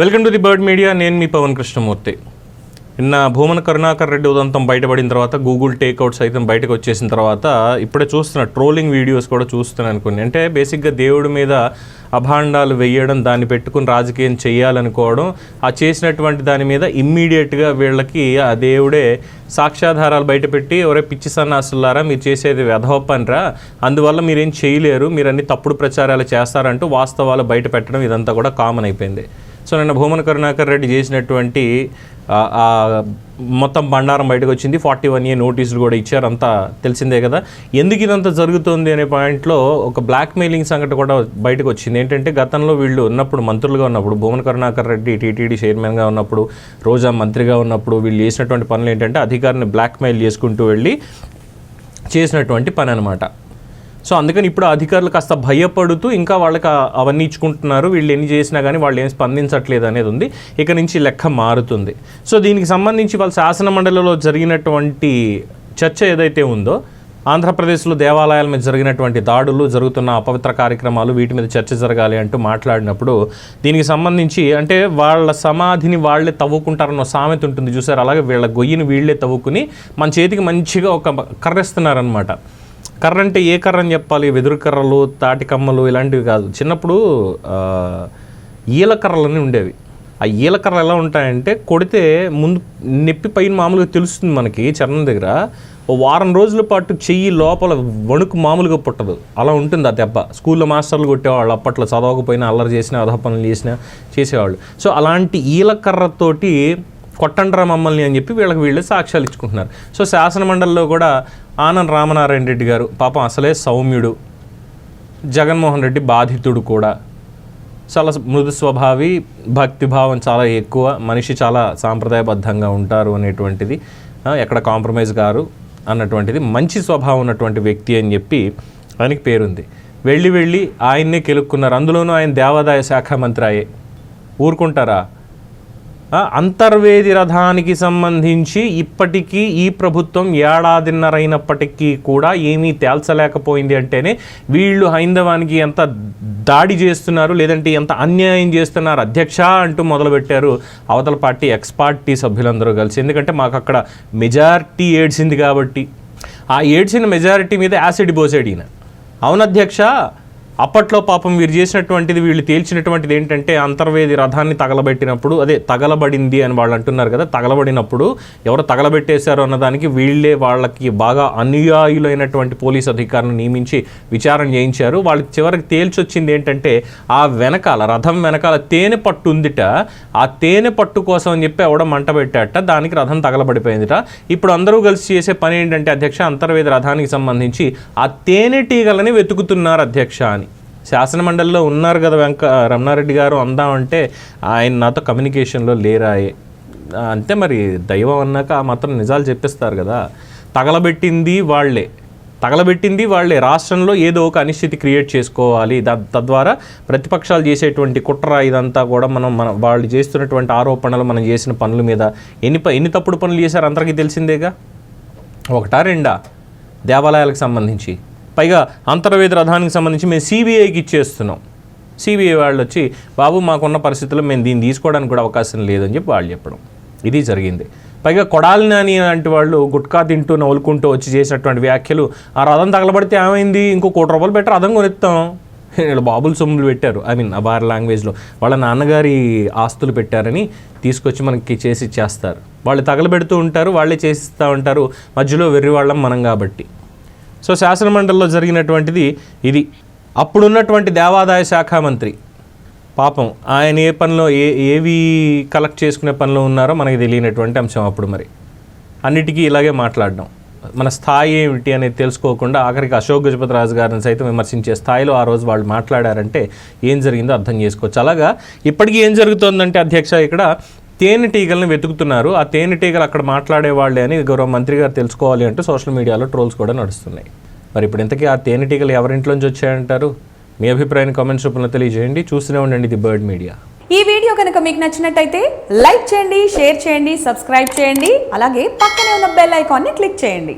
Welcome to the Bird Media. నేను మీ పవన్ కృష్ణమూర్తి. నిన్న భూమన కరుణాకర్ రెడ్డి ఉదంతం బయటపడిన తర్వాత గూగుల్ టేక్అవుట్స్ అయితే బయటకు వచ్చేసిన తర్వాత ఇప్పుడే చూస్తున్న ట్రోలింగ్ వీడియోస్ కూడా చూస్తున్నాను కొన్ని అంటే బేసిక్గా దేవుడి మీద అభాండాలు వేయడం దాన్ని పెట్టుకుని రాజకీయం చేయాలనుకోవడం ఆ చేసినటువంటి దాని మీద ఇమ్మీడియట్గా వీళ్ళకి ఆ దేవుడే సాక్ష్యాధారాలు బయటపెట్టి ఎవరే పిచ్చి సన్నాసులారా మీరు చేసేది వెధవప్పనిరా అందువల్ల మీరేం చేయలేరు. మీరు అన్ని తప్పుడు ప్రచారాలు చేస్తారంటూ వాస్తవాలు బయట పెట్టడం ఇదంతా కూడా కామన్ అయిపోయింది. సో నిన్న భూమన కరుణాకర్ రెడ్డి చేసినటువంటి మొత్తం బండారం బయటకు వచ్చింది. ఫార్టీ వన్ ఏ నోటీసులు కూడా ఇచ్చారు. అంతా తెలిసిందే కదా. ఎందుకు ఇదంతా జరుగుతుంది అనే పాయింట్లో ఒక బ్లాక్ మెయిలింగ్ సంఘటన కూడా బయటకు వచ్చింది. ఏంటంటే గతంలో వీళ్ళు ఉన్నప్పుడు మంత్రులుగా ఉన్నప్పుడు భూమన కరుణాకర్ రెడ్డి టీటీడీ చైర్మన్గా ఉన్నప్పుడు రోజా మంత్రిగా ఉన్నప్పుడు వీళ్ళు చేసినటువంటి పనులు ఏంటంటే అధికారిని బ్లాక్ మెయిల్ చేసుకుంటూ వెళ్ళి చేసినటువంటి పని అనమాట సో అందుకని ఇప్పుడు అధికారులు కాస్త భయపడుతూ ఇంకా వాళ్ళకి అవన్నీ ఇచ్చుకుంటున్నారు. వీళ్ళు ఎన్ని చేసినా కానీ వాళ్ళు ఏం స్పందించట్లేదు అనేది ఉంది. ఇక నుంచి లెక్క మారుతుంది. సో దీనికి సంబంధించి వాళ్ళ శాసన మండలిలో జరిగినటువంటి చర్చ ఏదైతే ఉందో ఆంధ్రప్రదేశ్లో దేవాలయాల మీద జరిగినటువంటి దాడులు జరుగుతున్న అపవిత్ర కార్యక్రమాలు వీటి మీద చర్చ జరగాలి అంటూ మాట్లాడినప్పుడు దీనికి సంబంధించి అంటే వాళ్ళ సమాధిని వాళ్ళే తవ్వుకుంటారన్న సామెత ఉంటుంది. చూసారు? అలాగే వీళ్ళ గొయ్యిని వీళ్ళే తవ్వుకుని మన చేతికి మంచిగా ఒక కర్రెస్తున్నారనమాట కర్ర అంటే ఏ కర్ర అని చెప్పాలి? వెదురు కర్రలు తాటికమ్మలు ఇలాంటివి కాదు. చిన్నప్పుడు ఈలకర్రలని ఉండేవి. ఆ ఈలకర్రలు ఎలా ఉంటాయంటే కొడితే ముందు నొప్పి పైన మామూలుగా తెలుస్తుంది మనకి చర్మం దగ్గర. ఓ వారం రోజుల పాటు చెయ్యి లోపల వణుకు మామూలుగా పుట్టదు. అలా ఉంటుంది ఆ దెబ్బ. స్కూల్లో మాస్టర్లు కొట్టేవాళ్ళు అప్పట్లో చదవకపోయినా అల్లరి చేసినా అధ పనులు చేసినా చేసేవాళ్ళు. సో అలాంటి ఈలకర్రతోటి కొట్టండ్రా మమ్మల్ని అని చెప్పి వీళ్ళకి వీళ్ళే సాక్ష్యాలు ఇచ్చుకుంటున్నారు. సో శాసనమండలిలో కూడా ఆనంద్ రామనారాయణ రెడ్డి గారు పాపం అసలే సౌమ్యుడు. జగన్మోహన్ రెడ్డి బాధితుడు కూడా. చాలా మృదు స్వభావి భక్తిభావం చాలా ఎక్కువ మనిషి చాలా సాంప్రదాయబద్ధంగా ఉంటారు అనేటువంటిది. ఎక్కడ కాంప్రమైజ్ గారు అన్నటువంటిది మంచి స్వభావం ఉన్నటువంటి వ్యక్తి అని చెప్పి ఆయనకి పేరుంది. వెళ్ళి వెళ్ళి ఆయన్నే కెలుక్కున్నారు. అందులోనూ ఆయన దేవాదాయ శాఖ మంత్రి అయ్యే. ఊరుకుంటారా? అంతర్వేది రథానికి సంబంధించి ఇప్పటికీ ఈ ప్రభుత్వం ఏడాదిన్నరైనప్పటికీ కూడా ఏమీ తేల్చలేకపోయింది అంటేనే వీళ్ళు హైందవానికి ఎంత దాడి చేస్తున్నారు లేదంటే ఎంత అన్యాయం చేస్తున్నారు అధ్యక్ష అంటూ మొదలుపెట్టారు అవతల పార్టీ ఎక్స్ పార్టీ సభ్యులందరూ కలిసి. ఎందుకంటే మాకు అక్కడ మెజారిటీ ఏడ్చింది కాబట్టి. ఆ ఏడ్చిన మెజారిటీ మీద యాసిడ్ పోసాడు ఈయన. అవును అధ్యక్ష? అప్పట్లో పాపం వీరు చేసినటువంటిది వీళ్ళు తేల్చినటువంటిది ఏంటంటే అంతర్వేది రథాన్ని తగలబెట్టినప్పుడు అదే తగలబడింది అని వాళ్ళు అంటున్నారు కదా తగలబడినప్పుడు ఎవరు తగలబెట్టేశారు అన్నదానికి వీళ్ళే వాళ్ళకి బాగా అనుయాయులైనటువంటి పోలీస్ అధికారులను నియమించి విచారణ చేయించారు. వాళ్ళకి చివరికి తేల్చొచ్చింది ఏంటంటే ఆ వెనకాల రథం వెనకాల తేనె పట్టు ఉందిట ఆ తేనె పట్టు కోసం అని చెప్పి ఎవడ మంట పెట్టాట దానికి రథం తగలబడిపోయిందిట. ఇప్పుడు అందరూ కలిసి చేసే పని ఏంటంటే అధ్యక్ష అంతర్వేది రథానికి సంబంధించి ఆ తేనెటీగలని వెతుకుతున్నారు అధ్యక్ష అని. శాసనమండలిలో ఉన్నారు కదా వెంక రమణారెడ్డి గారు అందామంటే ఆయన నాతో కమ్యూనికేషన్లో లేరాయే అంతే మరి దైవం అన్నాక ఆ మాత్రం నిజాలు చెప్పిస్తారు కదా. తగలబెట్టింది వాళ్ళే. తగలబెట్టింది వాళ్ళే. రాష్ట్రంలో ఏదో ఒక అనిశ్చితి క్రియేట్ చేసుకోవాలి. దా- తద్వారా ప్రతిపక్షాలు చేసేటువంటి కుట్ర ఇదంతా కూడా మనం మన వాళ్ళు చేస్తున్నటువంటి ఆరోపణలు మనం చేసిన పనుల మీద ఎన్ని ప- ఎన్ని తప్పుడు పనులు చేశారు? అందరికీ తెలిసిందేగా? ఒకటా రెండా? దేవాలయాలకు సంబంధించి. పైగా అంతర్వేది రథానికి సంబంధించి మేము సిబిఐకి ఇచ్చేస్తున్నాం. సిబిఐ వాళ్ళు వచ్చి బాబు మాకున్న పరిస్థితుల్లో మేము దీన్ని తీసుకోవడానికి కూడా అవకాశం లేదని చెప్పి వాళ్ళు చెప్పడం. ఇది జరిగింది. పైగా కొడాలి నాని లాంటి వాళ్ళు గుట్కా తింటూ నవ్వులుకుంటూ వచ్చి చేసినటువంటి వ్యాఖ్యలు ఆ రథం తగలబడితే ఏమైంది? ఇంకో కోటి రూపాయలు పెట్టి రథం కొనిస్తాం వీళ్ళు బాబుల సొమ్ములు పెట్టారు. ఐ మీన్ అబార్ లాంగ్వేజ్లో వాళ్ళ నాన్నగారి ఆస్తులు పెట్టారని తీసుకొచ్చి మనకి చేసి ఇచ్చేస్తారు. వాళ్ళు తగలబెడుతూ ఉంటారు వాళ్ళే చేసిస్తూ ఉంటారు. మధ్యలో వెర్రి వాళ్ళం మనం కాబట్టి. సో శాసనమండలిలో జరిగినటువంటిది ఇది. అప్పుడున్నటువంటి దేవాదాయ శాఖ మంత్రి. పాపం ఆయన ఏ పనిలో ఏ ఏవి కలెక్ట్ చేసుకునే పనిలో ఉన్నారో మనకి తెలియనటువంటి అంశం అప్పుడు మరి. అన్నిటికీ ఇలాగే మాట్లాడడం. మన స్థాయి ఏమిటి అనేది తెలుసుకోకుండా ఆఖరికి అశోక్ గజపతి రాజు గారిని సైతం విమర్శించే స్థాయిలో ఆ రోజు వాళ్ళు మాట్లాడారంటే ఏం జరిగిందో అర్థం చేసుకోవచ్చు. అలాగా ఇప్పటికీ ఏం జరుగుతోందంటే అధ్యక్ష ఇక్కడ తేనెటీగలను వెతుకుతున్నారు. ఆ తేనెటీగలు అక్కడ మాట్లాడే వాళ్ళే అని గౌరవ మంత్రి గారు తెలుసుకోవాలి అంటూ సోషల్ మీడియాలో ట్రోల్స్ కూడా నడుస్తున్నాయి. మరి ఇప్పుడు ఇంతకీ ఆ తేనెటీగలు ఎవరింట్లోంచి వచ్చాయంటారు? మీ అభిప్రాయాన్ని కామెంట్స్ రూపంలో తెలియజేయండి. చూస్తూనే ఉండండి ది బర్డ్ మీడియా. ఈ వీడియో కనుక మీకు నచ్చినట్టయితే లైక్ చేయండి షేర్ చేయండి సబ్స్క్రైబ్ చేయండి అలాగే పక్కనే ఉన్న బెల్ ఐకాన్ని క్లిక్ చేయండి.